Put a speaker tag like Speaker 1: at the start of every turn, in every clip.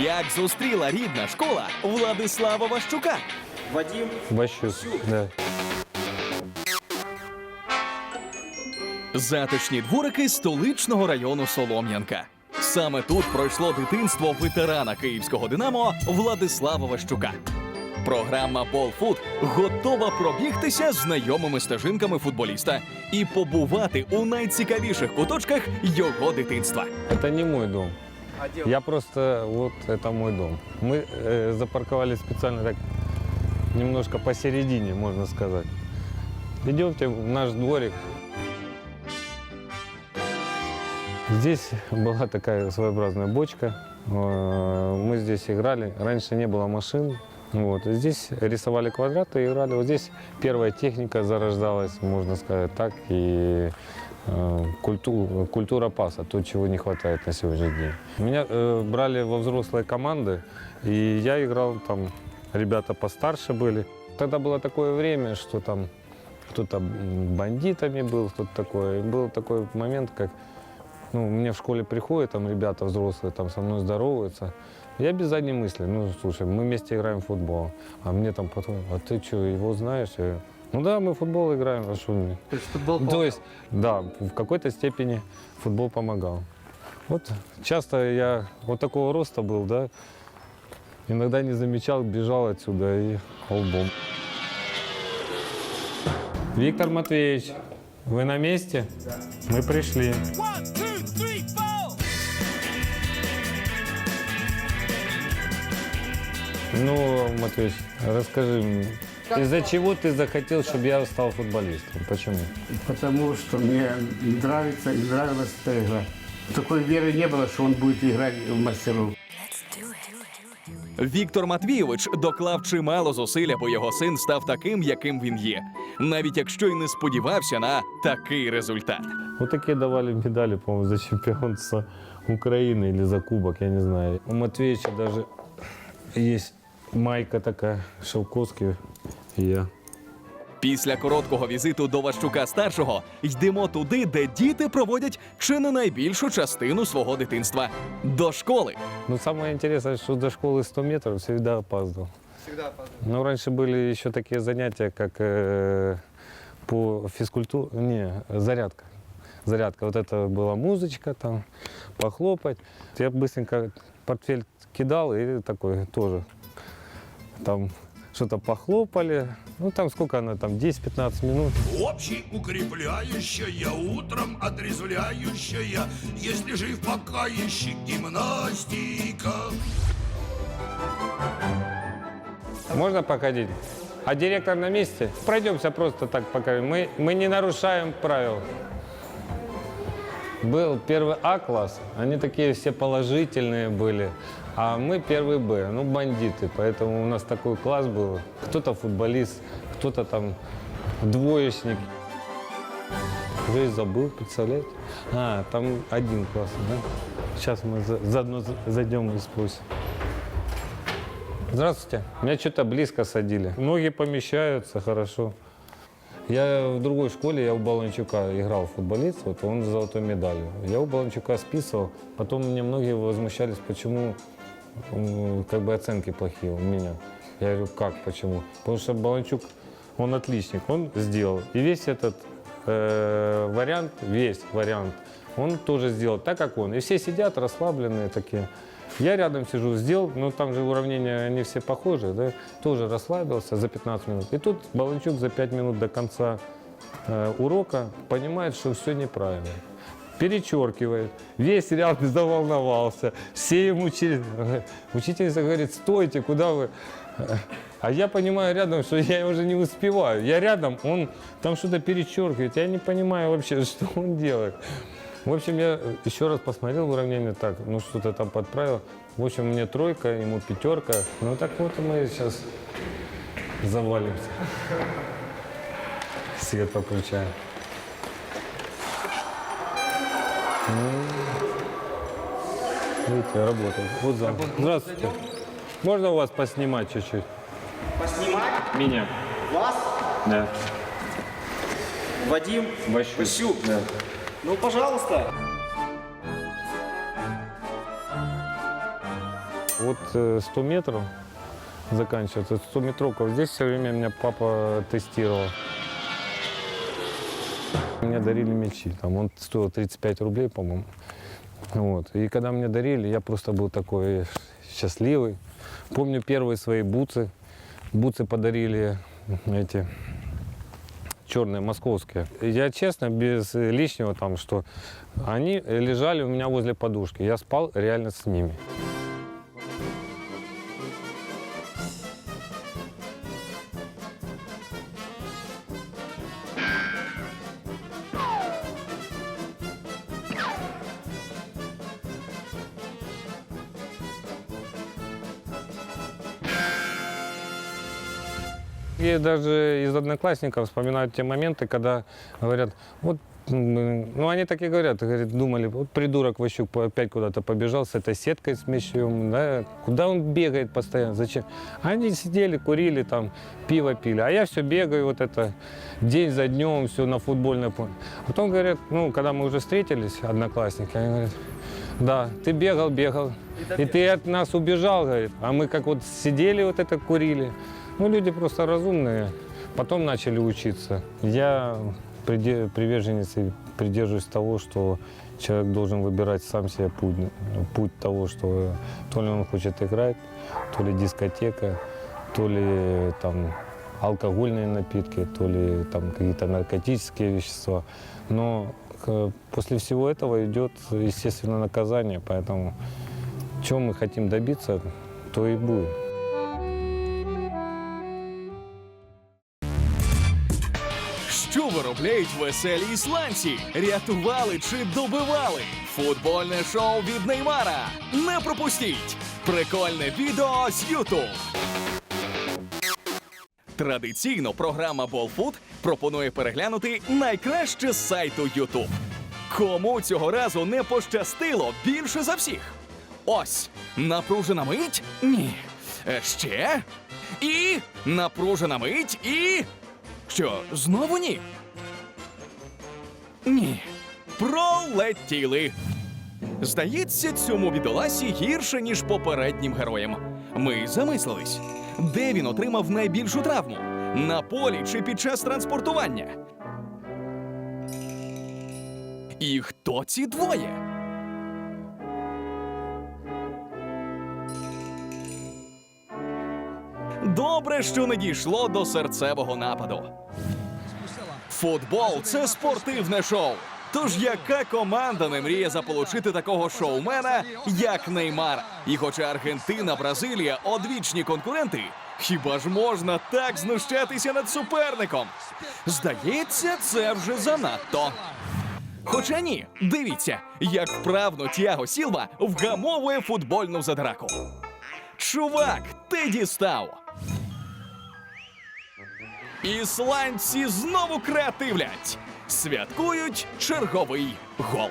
Speaker 1: Як зустріла рідна школа Владислава Ващука?
Speaker 2: Вадим,
Speaker 3: Ващук, да.
Speaker 1: Затишні дворики столичного району Солом'янка. Саме тут пройшло дитинство ветерана київського Динамо Владислава Ващука. Програма «Болфут» готова пробігтися знайомими стежинками футболіста і побувати у найцікавіших куточках його дитинства.
Speaker 3: Это не мой дом. Я просто, вот это мой дом. Мы э, запарковали специально так, немножко посередине, можно сказать. Идемте в наш дворик. Здесь была такая своеобразная бочка. Э, Мы здесь играли. Раньше не было машин. Вот. Здесь рисовали квадраты и играли. Вот здесь первая техника зарождалась, можно сказать так, и э, культу- культура паса, то, чего не хватает на сегодняшний день. Меня э, брали во взрослые команды, и я играл там, ребята постарше были. Тогда было такое время, что там кто-то м, бандитами был, кто-то такое. И был такой момент, как ну, мне в школе приходят там ребята взрослые, там со мной здороваются. Я без задней мысли, ну, слушай, мы вместе играем в футбол. А мне там потом, а ты что, его знаешь? Я говорю, ну да, мы в футбол играем, а что мне?
Speaker 2: То есть футбол
Speaker 3: То есть, да, в какой-то степени футбол помогал. Вот часто я вот такого роста был, да, иногда не замечал, бежал отсюда и лбом. Виктор Матвеевич, вы на месте? Мы пришли. Ну, Матвеевич, расскажи мне, из-за чего ты захотел, чтобы я стал футболистом? Почему?
Speaker 4: Потому что мне нравится и нравилась эта игра. Такой веры не было, что он будет играть в мастеров.
Speaker 1: Віктор Матвійович доклав чимало зусиль, аби його син став таким, яким він є, навіть якщо й не сподівався на такий результат.
Speaker 3: Вот такие давали медали, по-моему, за чемпионство Украины или за кубок, я не знаю. У Матвеевича даже есть майка такая, Шелковский и я.
Speaker 1: Після короткого візиту до Ващука старшого йдемо туди, де діти проводять чи не найбільшу частину свого дитинства до школи.
Speaker 3: Но самое интересное, что до школы 100 метров всегда опаздывал.
Speaker 2: всегда опаздывает.
Speaker 3: Ну, раньше были еще такие занятия, как э, по физкультуре, не, зарядка. Зарядка, вот это была музычка там, похлопать. Я быстренько портфель кидал и такой тоже там что-то похлопали. Ну, там сколько она там, 10-15 минут.
Speaker 5: Общеукрепляющая, утром отрезвляющая, если жив пока ищи гимнастика.
Speaker 3: Можно походить? А директор на месте? Пройдемся просто так пока. Мы, мы не нарушаем правил. Был первый А-класс, они такие все положительные были. А мы первый Б, ну бандиты, поэтому у нас такой класс был. Кто-то футболист, кто-то там двоечник. Уже и забыл, представляете? А, там один класс, да? Сейчас мы за- заодно за- зайдем и спросим. Здравствуйте. Меня что-то близко садили. Ноги помещаются хорошо. Я в другой школе, я у Баланчука играл в футболист, вот он с золотой медалью. Я у Баланчука списывал, потом мне многие возмущались, почему м, как бы оценки плохие у меня. Я говорю, как, почему? Потому что Баланчук, он отличник, он сделал. И весь этот э, вариант, весь вариант, он тоже сделал так, как он. И все сидят расслабленные такие. Я рядом сижу, сделал, ну там же уравнения, они все похожи, да, тоже расслабился за 15 минут. И тут Баланчук за 5 минут до конца э, урока понимает, что все неправильно. Перечеркивает. Весь ряд заволновался. Все ему через... Учительница говорит, стойте, куда вы? А я понимаю рядом, что я уже не успеваю. Я рядом, он там что-то перечеркивает. Я не понимаю вообще, что он делает. В общем, я еще раз посмотрел уравнение так, ну что-то там подправил. В общем, мне тройка, ему пятерка. Ну так вот мы сейчас завалимся. Свет подключаем. Ну, Видите, работает. Вот зал. Здравствуйте. Можно у вас поснимать чуть-чуть?
Speaker 2: Поснимать
Speaker 3: Меня.
Speaker 2: вас,
Speaker 3: Да.
Speaker 2: Вадим
Speaker 3: Ващук.
Speaker 2: Ващук.
Speaker 3: Да.
Speaker 2: Ну, пожалуйста.
Speaker 3: Вот э, 100 метров заканчивается, 100 метровка. Здесь все время меня папа тестировал. Мне дарили мячи, там он стоил 35 рублей, по-моему. Вот. И когда мне дарили, я просто был такой счастливый. Помню первые свои бутсы. Бутсы подарили эти черные, московские. Я честно, без лишнего там, что они лежали у меня возле подушки. Я спал реально с ними. И даже из одноклассников вспоминают те моменты, когда говорят, вот, ну они так и говорят, говорят, думали, вот придурок Ващук опять куда-то побежал с этой сеткой с мячом, да, куда он бегает постоянно, зачем? Они сидели, курили там, пиво пили, а я все бегаю вот это день за днем, все на футбольной поле. Потом говорят, ну, когда мы уже встретились, одноклассники, они говорят, да, ты бегал, бегал, и ты от нас убежал, говорит, а мы как вот сидели вот это курили. Ну, люди просто разумные. Потом начали учиться. Я приверженец и придерживаюсь того, что человек должен выбирать сам себе путь. Путь того, что то ли он хочет играть, то ли дискотека, то ли там алкогольные напитки, то ли там какие-то наркотические вещества. Но э, после всего этого идет, естественно, наказание. Поэтому чем мы хотим добиться, то и будет.
Speaker 1: Виробляють веселі ісландці? Рятували чи добивали? Футбольне шоу від Неймара. Не пропустіть! Прикольне відео з Ютуб. Традиційно програма Болфут пропонує переглянути найкраще з сайту Ютуб. Кому цього разу не пощастило більше за всіх? Ось напружена мить? Ні. Е, Ще? І напружена мить і. Що, знову ні? Ні. Пролетіли. Здається, цьому бідоласі гірше, ніж попереднім героям. Ми замислились, де він отримав найбільшу травму? На полі чи під час транспортування? І хто ці двоє? Добре, що не дійшло до серцевого нападу. Футбол це спортивне шоу. Тож яка команда не мріє заполучити такого шоумена, як Неймар? І хоча Аргентина, Бразилія одвічні конкуренти, хіба ж можна так знущатися над суперником? Здається, це вже занадто. Хоча ні, дивіться, як вправно Тіаго Сілва вгамовує футбольну задраку. Чувак, ти дістав. Ісландці знову креативлять. Святкують черговий гол.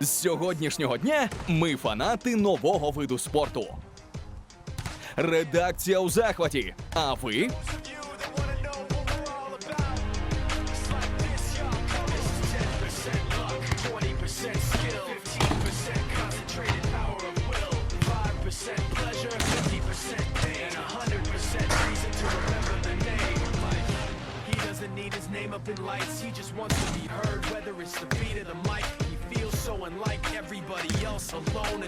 Speaker 1: З сьогоднішнього дня ми фанати нового виду спорту. Редакція у захваті. А ви?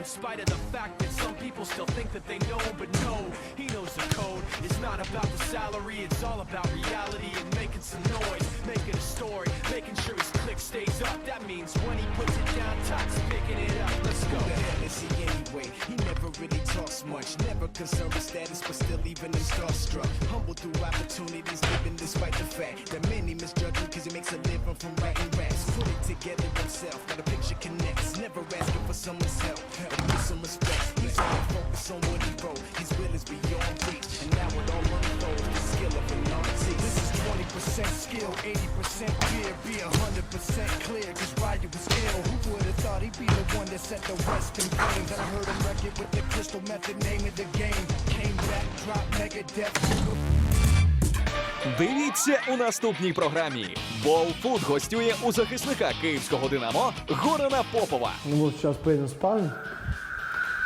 Speaker 6: In spite of the fact that some people still think that they know, but no, he knows the code. It's not about the salary, it's all about reality and making some noise, making a story, making sure his click stays up. That means when he puts it down, Todd's picking it up. Let's go.
Speaker 7: Who the hell is he anyway? He never really talks much. Never concerned with status, but still even him starstruck. Humble through opportunities, living despite the fact that many misjudge him because he makes a living from writing raps. Put it together himself, got a picture connects. Never asking for someone's help, or give some respect. He's only focused on what he wrote. His will is beyond reach, and now it all unfolds. The skill of an artist. This is 20% skill, 80% fear, be 100% clear, cause Ryu was ill. Who would've thought he'd be the one that set the West in flames? And I heard him wreck it with the crystal method, name of the game. Came back, dropped mega death,
Speaker 1: Дивіться у наступній програмі. Болфуд гостює у захисника київського Динамо Горана Попова.
Speaker 8: Ну вот зараз поїдемо спальню,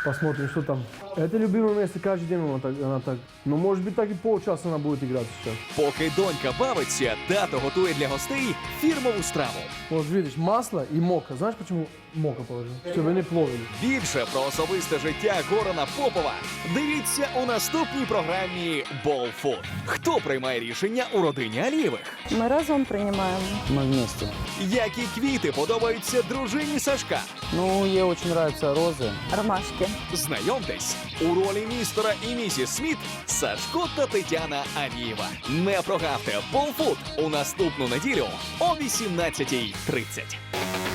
Speaker 8: посмотрим, що там. Это любимое место, каждый день она так, она так. Ну, может быть, так и полчаса она будет играть сейчас.
Speaker 1: Поки донька бавиться, тато готує для гостей фірмову страву.
Speaker 8: Вот видишь, масло и мока. Знаешь, почему мока положил? Чтобы они плавали.
Speaker 1: Більше про особисте життя Горана Попова дивіться у наступній програмі Болфуд. Хто приймає рішення у родині Алієвих?
Speaker 9: Ми разом приймаємо.
Speaker 10: Мы вместе.
Speaker 1: Які квіти подобаються дружині Сашка?
Speaker 10: Ну, ей очень нравятся розы.
Speaker 9: Ромашки.
Speaker 1: Знайомтесь, у ролі містера і місіс Сміт Сашко та Тетяна Авієва. Не прогавте полфут у наступну неділю о 18.30.